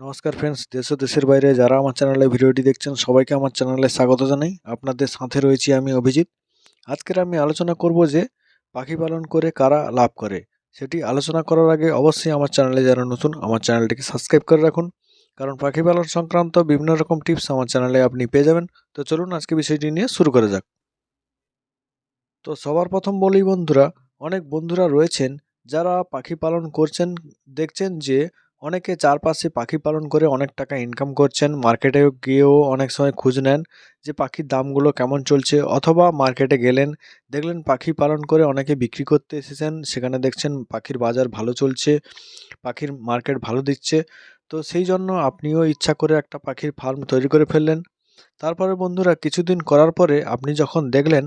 নমস্কার ফ্রেন্ডস দেশ ও দেশের বাইরে যারা আমার চ্যানেলে ভিডিওটি দেখছেন, সবাইকে আমার চ্যানেলে স্বাগত জানাই। আপনাদের সাথে রয়েছি আমি অভিজিৎ। আজকের আমি আলোচনা করব যে, পাখি পালন করে কারা লাভ করে? সেটি আলোচনা করার আগে অবশ্যই আমার চ্যানেলে যারা নতুন, আমার চ্যানেলটিকে সাবস্ক্রাইব করে রাখুন। কারণ পাখি পালন সংক্রান্ত বিভিন্ন রকম টিপস আমার চ্যানেলে আপনি পেয়ে যাবেন। তো চলুন আজকে বিষয়টি নিয়ে শুরু করা যাক। তো সবার প্রথম বলি বন্ধুরা, অনেক বন্ধুরা রয়েছেন যারা পাখি পালন করছেন, দেখছেন যে অনেকে চারপাশে পাখি পালন করে অনেক টাকা ইনকাম করছেন মার্কেটে গিয়েও অনেক সময় খোঁজ নেন যে পাখির দামগুলো কেমন চলছে অথবা মার্কেটে গেলেন, দেখলেন পাখি পালন করে অনেকে বিক্রি করতে এসেছেন, সেখানে দেখছেন পাখির বাজার ভালো চলছে, পাখির মার্কেট ভালো দিচ্ছে। তো সেই জন্য আপনিও ইচ্ছা করে একটা পাখির ফার্ম তৈরি করে ফেললেন। তারপরে বন্ধুরা কিছুদিন করার পরে আপনি যখন দেখলেন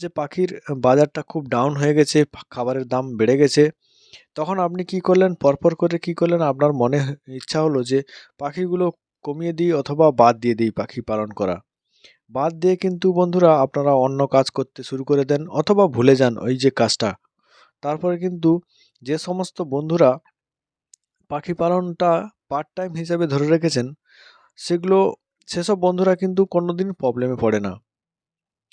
যে পাখির বাজারটা খুব ডাউন হয়ে গেছে, খাবারের দাম বেড়ে গেছে তখন আপনি কি করলেন? পরপর করে কি করলেন? আপনার মনে ইচ্ছা হলো যে পাখিগুলো কমিয়ে দিই অথবা বাদ দিয়ে দিই পাখি পালন করা। বাদ দিয়ে কিন্তু বন্ধুরা আপনারা অন্য কাজ করতে শুরু করে দেন অথবা ভুলে যান ওই যে কাজটা। তারপরে কিন্তু যে সমস্ত বন্ধুরা পাখি পালনটা পার্ট টাইম হিসাবে ধরে রেখেছেন, সেগুলো, সেসব বন্ধুরা কিন্তু কোনোদিন প্রবলেমে পড়ে না।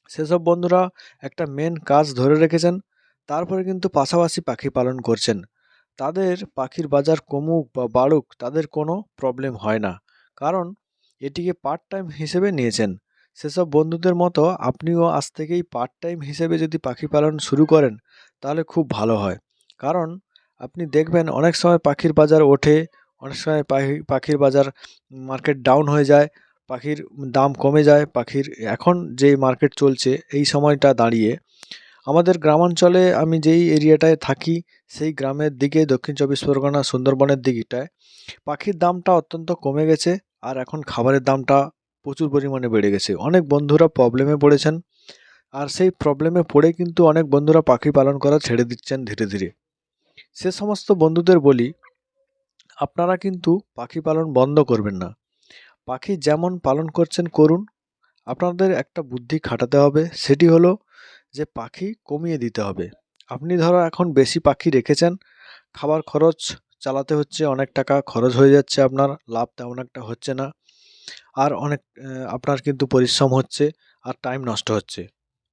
সেসব বন্ধুরা একটা মেন কাজ ধরে রেখেছেন তারপরে কিন্তু পাশাপাশি পাখি পালন করছেন। তাদের পাখির বাজার কমুক বা বাড়ুক তাদের কোনো প্রবলেম হয় না। কারণ এটিকে পার্ট টাইম হিসেবে নিয়েছেন। সেসব বন্ধুদের মতো আপনিও আজ থেকেই পার্ট টাইম হিসেবে যদি পাখি পালন শুরু করেন, তাহলে খুব ভালো হয়। কারণ আপনি দেখবেন অনেক সময় পাখির বাজার ওঠে, অনেক সময় পাখি, পাখির বাজার মার্কেট ডাউন হয়ে যায়, পাখির দাম কমে যায়, পাখির এখন যে মার্কেট চলছে, এই সময়টা দাঁড়িয়ে আমাদের গ্রামাঞ্চলে আমি যেই এরিয়াটায় থাকি, সেই গ্রামের দিকে, দক্ষিণ চব্বিশ পরগনা সুন্দরবনের দিকটায়, পাখির দামটা অত্যন্ত কমে গেছে আর এখন খাবারের দামটা প্রচুর পরিমাণে বেড়ে গেছে। অনেক বন্ধুরা প্রবলেমে পড়েছেন আর সেই প্রবলেমে পড়ে কিন্তু অনেক বন্ধুরা পাখি পালন করা ছেড়ে দিচ্ছেন ধীরে ধীরে। সে সমস্ত বন্ধুদের বলি, আপনারা কিন্তু পাখি পালন বন্ধ করবেন না। পাখি যেমন পালন করছেন, করুন। আপনাদের একটা বুদ্ধি খাটাতে হবে, সেটি হলো যে পাখি কমিয়ে দিতে হবে। আপনি ধরো এখন বেশি পাখি রেখেছেন, খাবার খরচ চালাতে হচ্ছে, অনেক টাকা খরচ হয়ে যাচ্ছে, আপনার লাভ তেমন একটা হচ্ছে না। আর অনেক আপনার কিন্তু পরিশ্রম হচ্ছে আর টাইম নষ্ট হচ্ছে।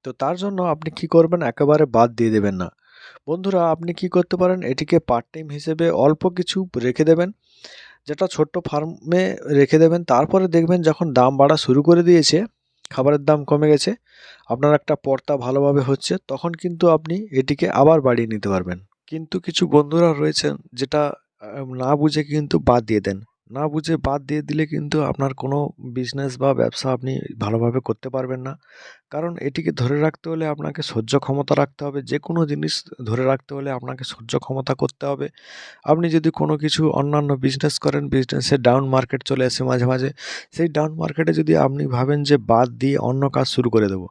তো তার জন্য আপনি কি করবেন, একেবারে বাদ দিয়ে দেবেন না। বন্ধুরা, আপনি কি করতে পারেন, এটিকে পার্ট টাইম হিসেবে অল্প কিছু রেখে দেবেন, যেটা ছোট্ট ফার্মে রেখে দেবেন, তারপরে দেখবেন যখন দাম বাড়া শুরু করে দিয়েছে খাবারের দাম কমে গেছে, আপনার একটা পর্তা ভালোভাবে হচ্ছে, তখন কিন্তু আপনি এটিকে আবার বাড়িয়ে নিতে পারবেন। কিন্তু কিছু বন্ধুরা রয়েছেন যেটা না বুঝে কিন্তু বাদ দিয়ে দেন। না বুঝে বাদ দিয়ে দিলে কিন্তু আপনার কোনো বিজনেস বা ব্যবসা আপনি ভালোভাবে করতে পারবেন না। কারণ এটিকে ধরে রাখতে হলে আপনাকে সহ্য ক্ষমতা রাখতে হবে। যে কোনো জিনিস ধরে রাখতে হলে আপনাকে সহ্য ক্ষমতা করতে হবে। আপনি যদি কোনো কিছু অন্যান্য বিজনেস করেন বিজনেসে ডাউন মার্কেট চলে আসে মাঝে মাঝে। সেই ডাউন মার্কেটে যদি আপনি ভাবেন যে বাদ দিয়ে অন্য কাজ শুরু করে দেবো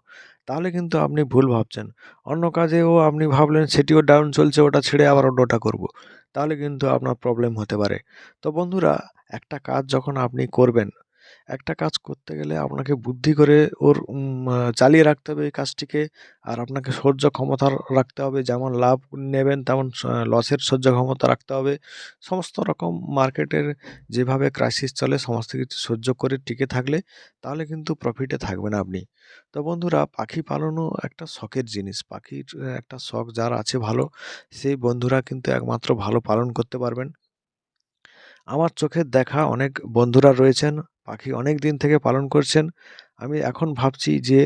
তাহলে কিন্তু আপনি ভুল ভাবছেন অন্য কাজেও আপনি ভাবলেন সেটিও ডাউন চলছে, ওটা ছেড়ে আবার অন্যটা করব। তাহলে কিন্তু আপনার প্রবলেম হতে পারে তো বন্ধুরা, একটা কাজ যখন আপনি করবেন একটা কাজ করতে গেলে আপনাকে বুদ্ধি করে ওর চালিয়ে রাখতে হবে এই কাজটিকে। আর আপনাকে সহ্য ক্ষমতা রাখতে হবে, যেমন লাভ নেবেন তেমন লসের সহ্য ক্ষমতা রাখতে হবে। সমস্ত রকম মার্কেটের যেভাবে ক্রাইসিস চলে, সমস্ত কিছু সহ্য করে টিকে থাকলে তাহলে কিন্তু প্রফিটে থাকবেন আপনি। তো বন্ধুরা, পাখি পালনও একটা শখের জিনিস। পাখির, একটা শখ যার আছে ভালো, সেই বন্ধুরা কিন্তু একমাত্র ভালো পালন করতে পারবেন। আমার চোখের দেখা অনেক বন্ধুরা রয়েছেন, পাখি অনেক দিন থেকে পালন করছেন। আমি এখন ভাবছি যে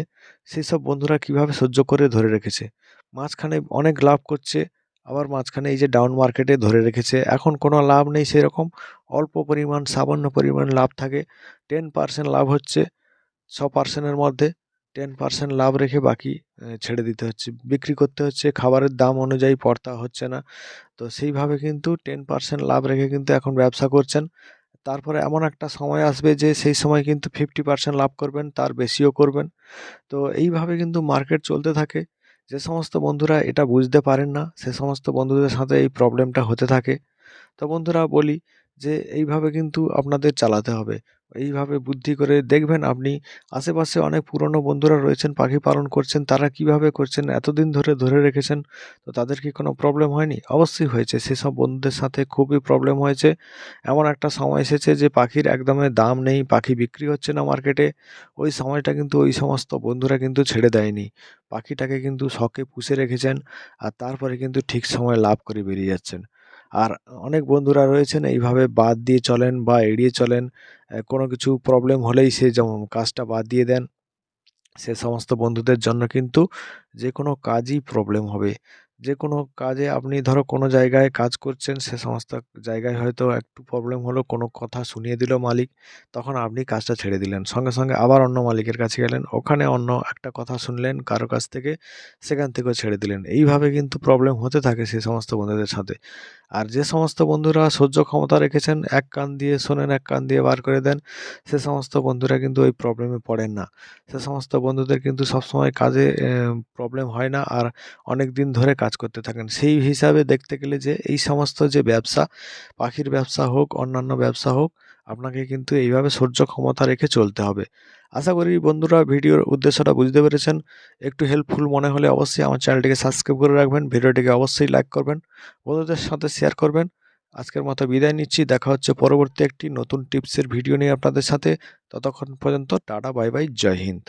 সেসব বন্ধুরা কীভাবে সহ্য করে ধরে রেখেছে। মাঝখানে অনেক লাভ করছে, আবার মাঝখানে এই যে ডাউন মার্কেটে ধরে রেখেছে। এখন কোনো লাভ নেই সেরকম, অল্প পরিমাণ, সামান্য পরিমাণ লাভ থাকে। টেন পার্সেন্ট লাভ হচ্ছে, ছ পার্সেন্টের মধ্যে। টেন পার্সেন্ট লাভ রেখে বাকি ছেড়ে দিতে হচ্ছে। বিক্রি করতে হচ্ছে, খাবারের দাম অনুযায়ী পড়তা হচ্ছে না। তো সেইভাবে কিন্তু টেন পার্সেন্ট লাভ রেখে কিন্তু এখন ব্যবসা করছেন। তারপরে এমন একটা সময় আসবে যে সেই সময় কিন্তু ফিফটি পার্সেন্ট লাভ করবেন, তার বেশিও করবেন। তো এইভাবে কিন্তু মার্কেট চলতে থাকে। যে সমস্ত বন্ধুরা এটা বুঝতে পারেন না, সে সমস্ত বন্ধুদের সাথে এই প্রবলেমটা হতে থাকে। তো বন্ধুরা বলি যে এইভাবে কিন্তু আপনাদের চালাতে হবে। এইভাবে বুদ্ধি করে দেখবেন আপনি আশেপাশে অনেক পুরনো বন্ধুরা রয়েছেন, পাখি পালন করছেন, তারা কীভাবে করছেন, এতদিন ধরে ধরে রেখেছেন, তো তাদের কি কোনো প্রবলেম হয়নি? অবশ্যই হয়েছে। সেসব বন্ধুদের সাথে খুবই প্রবলেম হয়েছে। এমন একটা সময় এসেছে যে পাখির একদমই দাম নেই, পাখি বিক্রি হচ্ছে না মার্কেটে ওই সময়টা কিন্তু ওই সমস্ত বন্ধুরা কিন্তু ছেড়ে দেয়নি। পাখিটাকে কিন্তু শখে পুষে রেখেছেন আর তারপরে কিন্তু ঠিক সময় লাভ করে বেরিয়ে যাচ্ছেন। আর অনেক বন্ধুরা রয়েছেন, এইভাবে বাদ দিয়ে চলেন বা এড়িয়ে চলেন কোনো কিছু প্রবলেম হলেই সে যেমন কাজটা বাদ দিয়ে দেন, সে সমস্ত বন্ধুদের জন্য কিন্তু যে কোনো কাজই প্রবলেম হবে। যে কোনো কাজে আপনি ধরো কোনো জায়গায় কাজ করছেন, সে সমস্ত জায়গায় হয়তো একটু প্রবলেম হলো, কোনো কথা শুনিয়ে দিল মালিক, তখন আপনি কাজটা ছেড়ে দিলেন। সঙ্গে সঙ্গে আবার অন্য মালিকের কাছে গেলেন, ওখানে অন্য একটা কথা শুনলেন, কারও কাছ থেকে সেখান থেকেও ছেড়ে দিলেন। এইভাবে কিন্তু প্রবলেম হতে থাকে সে সমস্ত বন্ধুদের সাথে। আর যে সমস্ত বন্ধুরা সহ্য ক্ষমতা রেখেছেন, এক কান দিয়ে শোনেন, এক কান দিয়ে বার করে দেন, সে সমস্ত বন্ধুরা কিন্তু ওই প্রবলেমে পড়েন না। সে সমস্ত বন্ধুদের কিন্তু সবসময় কাজে প্রবলেম হয় না আর অনেক দিন ধরে কাজ করতে থাকেন। সেই হিসাবে দেখতে গেলে যে এই সমস্ত যে ব্যবসা, পাখির ব্যবসা হোক, অন্যান্য ব্যবসা হোক আপনাকে কিন্তু এইভাবে সহ্য ক্ষমতা রেখে চলতে হবে। আশা করি বন্ধুরা ভিডিওর উদ্দেশ্যটা বুঝতে পেরেছেন। একটু হেল্পফুল মনে হলে অবশ্যই আমার চ্যানেলটিকে সাবস্ক্রাইব করে রাখবেন, ভিডিওটিকে অবশ্যই লাইক করবেন, বন্ধুদের সাথে শেয়ার করবেন। আজকের মতো বিদায় নিচ্ছি, দেখা হচ্ছে পরবর্তী একটি নতুন টিপসের ভিডিও নিয়ে আপনাদের সাথে। ততক্ষণ পর্যন্ত টাটা বাই বাই জয় হিন্দ।